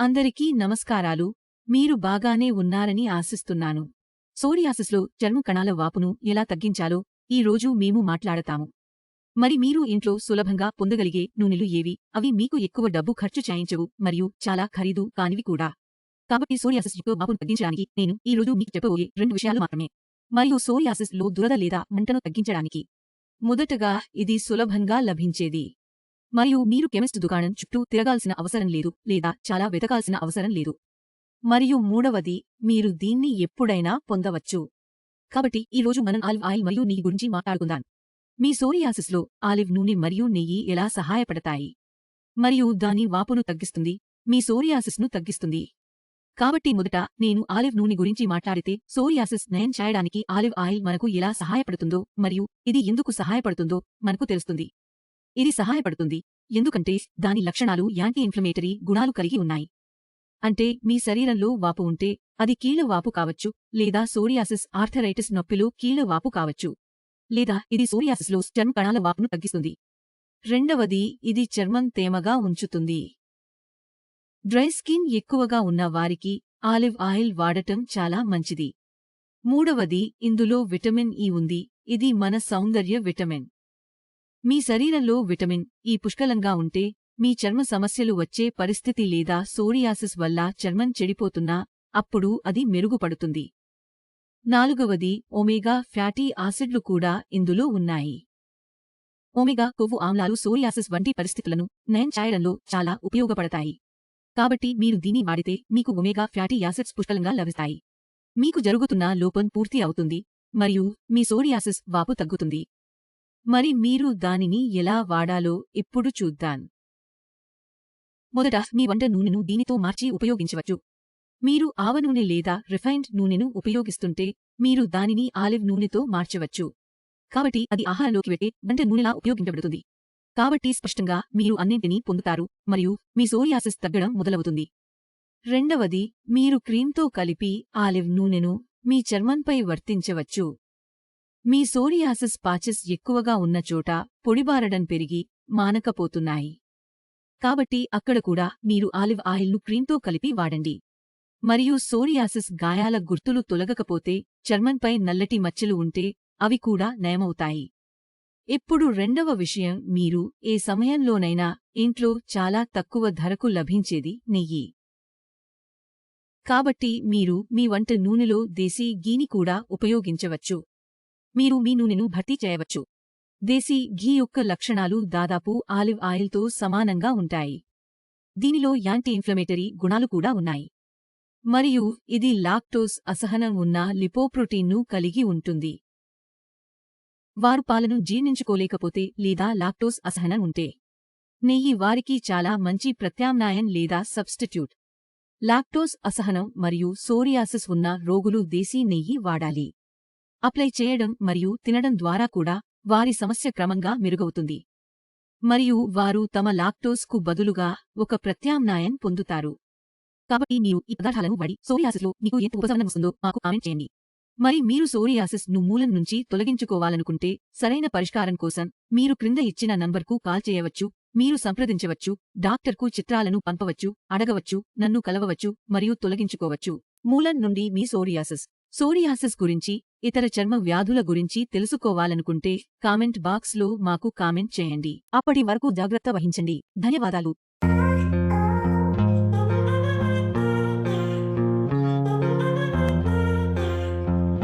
అందరికీ నమస్కారాలు. మీరు బాగానే ఉన్నారని ఆశిస్తున్నాను. సోరియాసిస్లో చర్మ కణాల వాపును ఎలా తగ్గించాలో ఈ రోజు మేము మాట్లాడతాము. మరి మీరు ఇంట్లో సులభంగా పొందగలిగే నూనెలు ఏవి? అవి మీకు ఎక్కువ డబ్బు ఖర్చు చేయించవు మరియు చాలా ఖరీదు కానివి కూడా. కాబట్టి సోరియాసిస్ యొక్క వాపును తగ్గించడానికి నేను ఈ రోజు మీకు చెప్పబోయే రెండు విషయాలు మాత్రమే. మరియు సోరియాసిస్లో దురద లేదా మంటను తగ్గించడానికి. మొదటగా ఇది సులభంగా లభించేది. మరియు మీరు కెమిస్ట్ దుకాణం చుట్టూ తిరగాల్సిన అవసరం లేదు లేదా చాలా వెతకాల్సిన అవసరం లేదు. మరియు మూడవది మీరు దీన్ని ఎప్పుడైనా పొందవచ్చు. కాబట్టి ఈ రోజు మనం ఆలివ్ ఆయిల్ మరియు నెయ్యి గురించి మాట్లాడుకుందాం. మీ సోరియాసిస్లో ఆలివ్ నూనె మరియు నెయ్యి ఎలా సహాయపడతాయి? మరియు దాని వాపును తగ్గిస్తుంది మీ సోరియాసిస్ను తగ్గిస్తుంది. కాబట్టి మొదట నేను ఆలివ్ నూనె గురించి మాట్లాడితే సోరియాసిస్ నయం చేయడానికి ఆలివ్ ఆయిల్ మనకు ఎలా సహాయపడుతుందో మరియు ఇది ఎందుకు సహాయపడుతుందో మనకు తెలుస్తుంది. ఇది సహాయపడుతుంది. ఎందుకంటే దాని లక్షణాలు యాంటీ ఇన్ఫ్లమేటరీ గుణాలు కలిగి ఉన్నాయి. అంటే మీ శరీరంలో వాపు ఉంటే అది కీళ్ళ వాపు కావచ్చు లేదా సోరియాసిస్ ఆర్థరైటిస్ నొప్పిలో కీళ్ళ వాపు కావచ్చు లేదా ఇది సోరియాసిస్లో చర్మ కణాల వాపును తగ్గిస్తుంది. రెండవది ఇది చర్మం తేమగా ఉంచుతుంది. డ్రై స్కిన్ ఎక్కువగా ఉన్న వారికి ఆలివ్ ఆయిల్ వాడటం చాలా మంచిది. మూడవది ఇందులో విటమిన్ ఇ ఉంది. ఇది మన సౌందర్య విటమిన్. మీ శరీరంలో విటమిన్ ఈ పుష్కలంగా ఉంటే మీ చర్మ సమస్యలు వచ్చే పరిస్థితి లేదా సోరియాసిస్ వల్ల చర్మం చెడిపోతున్నా అప్పుడు అది మెరుగుపడుతుంది. నాలుగవది ఒమేగా ఫ్యాటీ ఆసిడ్లు కూడా ఇందులో ఉన్నాయి. ఒమేగా కొవ్వు ఆమ్లాలు సోరియాసిస్ వంటి పరిస్థితులను నయం చేయడంలో చాలా ఉపయోగపడతాయి. కాబట్టి మీరు దీన్ని వాడితే మీకు ఒమేగా ఫ్యాటీ యాసిడ్స్ పుష్కలంగా లభిస్తాయి. మీకు జరుగుతున్న లోపం పూర్తి అవుతుంది మరియు మీ సోరియాసిస్ వాపు తగ్గుతుంది. మరి మీరు దానిని ఎలా వాడాలో ఇప్పుడు చూద్దాం. మొదట మీ వంట నూనెను దీనితో మార్చి ఉపయోగించవచ్చు. మీరు ఆవ నూనె లేదా రిఫైన్డ్ నూనెను ఉపయోగిస్తుంటే మీరు దానిని ఆలివ్ నూనెతో మార్చవచ్చు. కాబట్టి అది ఆహారంలోకి పెట్టే వంట నూనెలా ఉపయోగించబడుతుంది. కాబట్టి స్పష్టంగా మీరు అన్నింటినీ పొందుతారు మరియు మీ సోరియాసిస్ తగ్గడం మొదలవుతుంది. రెండవది మీరు క్రీమ్తో కలిపి ఆలివ్ నూనెను మీ చర్మంపై వర్తించవచ్చు. మీ సోరియాసిస్ పాచెస్ ఎక్కువగా ఉన్న చోట పొడిబారడం పెరిగి మానకపోతున్నాయి. కాబట్టి అక్కడ కూడా మీరు ఆలివ్ ఆయిల్ను క్రీమ్తో కలిపి వాడండి. మరియు సోరియాసిస్ గాయాల గుర్తులు తొలగకపోతే చర్మంపై నల్లటి మచ్చలు ఉంటే అవి కూడా నయమవుతాయి. ఇప్పుడు రెండవ విషయం మీరు ఏ సమయంలోనైనా ఇంట్లో చాలా తక్కువ ధరకు లభించేది నెయ్యి. కాబట్టి మీరు మీ వంట నూనెలో దేశీ గీని కూడా ఉపయోగించవచ్చు. మీరు మీ నూనెను భర్తీ చేయవచ్చు. దేశీ ఘీ యొక్క లక్షణాలు దాదాపు ఆలివ్ ఆయిల్తో సమానంగా ఉంటాయి. దీనిలో యాంటీ ఇన్ఫ్లమేటరీ గుణాలు కూడా ఉన్నాయి. మరియు ఇది లాక్టోస్ అసహనం ఉన్న లిపోప్రోటీన్ను కలిగి ఉంటుంది. వారు పాలను జీర్ణించుకోలేకపోతే లేదా లాక్టోస్ అసహనం ఉంటే నెయ్యి వారికి చాలా మంచి ప్రత్యామ్నాయం లేదా సబ్స్టిట్యూట్. లాక్టోస్ అసహనం మరియు సోరియాసిస్ ఉన్న రోగులు దేశీ నెయ్యి వాడాలి. అప్లై చేయడం మరియు తినడం ద్వారా కూడా వారి సమస్య క్రమంగా మెరుగవుతుంది. మరియు వారు తమ లాక్టోస్కు బదులుగా ఒక ప్రత్యామ్నాయం పొందుతారు. కాబట్టి మీరు ఈ పదార్థాలను వాడి సోరియాసిస్లో మీకు ఎంత ఉపశమనం వస్తుందో మాకు కామెంట్ చేయండి. మరి మీరు సోరియాసిస్ను మూలం నుంచి తొలగించుకోవాలనుకుంటే సరైన పరిష్కారం కోసం మీరు క్రింద ఇచ్చిన నంబర్కు కాల్ చేయవచ్చు మీరు సంప్రదించవచ్చు డాక్టర్కు చిత్రాలను పంపవచ్చు అడగవచ్చు నన్ను కలవవచ్చు మరియు తొలగించుకోవచ్చు. మూలం నుండి మీ సోరియాసిస్. సోరియాసిస్ గురించి ఇతర చర్మ వ్యాధుల గురించి తెలుసుకోవాలనుకుంటే కామెంట్ బాక్స్లో మాకు కామెంట్ చేయండి. అప్పటి వరకు జాగ్రత్త వహించండి. ధన్యవాదాలు.